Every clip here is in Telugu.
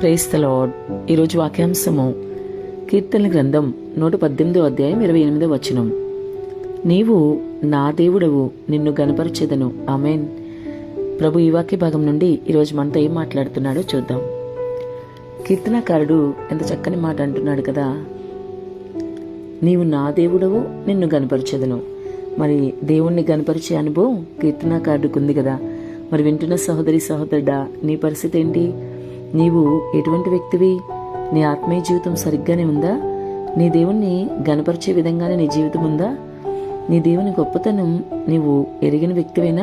ప్రేస్ ఈరోజు వాక్యాంశము కీర్తన గ్రంథం నూట పద్దెనిమిదో అధ్యాయం ఇరవై ఎనిమిదో వచనం. నీవు నా దేవుడవు నిన్ను గనపరచెదను ఆమెన్. ప్రభు ఈ వాక్య భాగం నుండి ఈరోజు మనతో ఏం మాట్లాడుతున్నాడో చూద్దాం. కీర్తనకారుడు ఎంత చక్కని మాట అంటున్నాడు కదా. నీవు నా దేవుడవు నిన్ను గనపరచెదను మరి దేవుణ్ణి గనపరిచే అనుభవం కీర్తనకారుడికి ఉంది కదా. మరి వింటున్న సహోదరి సహోదరుడా నీ పరిస్థితి ఏంటి? నీవు ఎటువంటి వ్యక్తివి? నీ ఆత్మీయ జీవితం సరిగ్గానే ఉందా? నీ దేవుణ్ణి గనపరిచే విధంగానే నీ జీవితం ఉందా? నీ దేవుని గొప్పతనం నీవు ఎరిగిన వ్యక్తివేనా?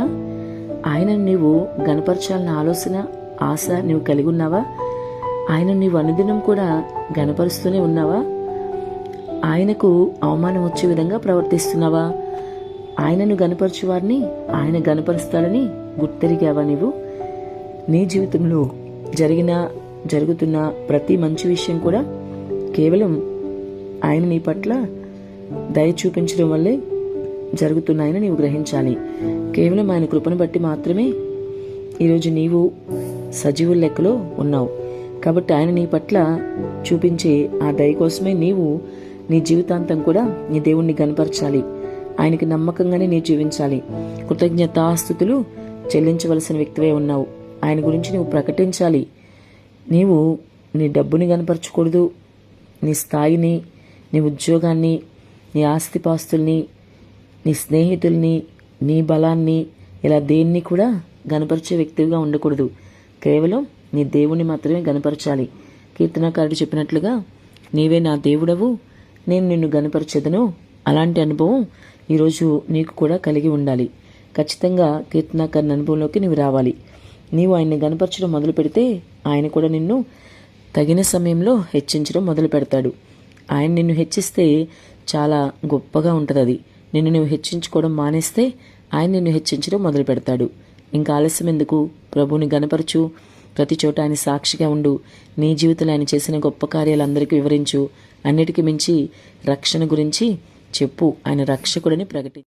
ఆయనను నీవు గనపరచాలన్న ఆలోచన ఆశ నీవు కలిగి ఉన్నావా? ఆయన నీవు అనుదినం కూడా గనపరుస్తూనే ఉన్నావా? ఆయనకు అవమానం వచ్చే విధంగా ప్రవర్తిస్తున్నావా? ఆయనను గనపరచు వారిని ఆయన గనపరుస్తాడని గుర్తెరిగావా నీవు? నీ జీవితంలో జరిగిన జరుగుతున్న ప్రతి మంచి విషయం కూడా కేవలం ఆయన నీ పట్ల దయ చూపించడం వల్లే జరుగుతున్నాయని నీవు గ్రహించాలి. కేవలం ఆయన కృపను బట్టి మాత్రమే ఈరోజు నీవు సజీవుల లెక్కలో ఉన్నావు. కాబట్టి ఆయన నీ పట్ల చూపించే ఆ దయ కోసమే నీవు నీ జీవితాంతం కూడా నీ దేవుణ్ణి గనపరచాలి ఆయనకి నమ్మకంగానే నీ జీవించాలి. కృతజ్ఞతాస్థుతులు చెల్లించవలసిన వ్యక్తివే ఉన్నావు. ఆయన గురించి నువ్వు ప్రకటించాలి. నీవు నీ డబ్బుని కనపరచకూడదు నీ స్థాయిని నీ ఉద్యోగాన్ని నీ ఆస్తిపాస్తుల్ని నీ స్నేహితుల్ని నీ బలాన్ని ఇలా దేన్ని కూడా గనపరిచే వ్యక్తిగా ఉండకూడదు. కేవలం నీ దేవుణ్ణి మాత్రమే గనపరచాలి. కీర్తనకారుడు చెప్పినట్లుగా నీవే నా దేవుడవు నేను నిన్ను గనపరచదను. అలాంటి అనుభవం ఈరోజు నీకు కూడా కలిగి ఉండాలి. ఖచ్చితంగా కీర్తనకారుని అనుభవంలోకి నువ్వు రావాలి. నీవు ఆయన్ని గనపరచడం మొదలు పెడితే ఆయన కూడా నిన్ను తగిన సమయంలో హెచ్చించడం మొదలు పెడతాడు. ఆయన నిన్ను హెచ్చిస్తే చాలా గొప్పగా ఉంటుంది అది నిన్ను నువ్వు హెచ్చించుకోవడం మానేస్తే ఆయన నిన్ను హెచ్చించడం మొదలు పెడతాడు. ఇంకా ఆలస్యం ఎందుకు? ప్రభుని గనపరచు ప్రతి చోట ఆయన సాక్షిగా ఉండు. నీ జీవితంలో ఆయన చేసిన గొప్ప కార్యాలు అందరికీ వివరించు. అన్నిటికీ మించి రక్షణ గురించి చెప్పు. ఆయన రక్షకుడని ప్రకటి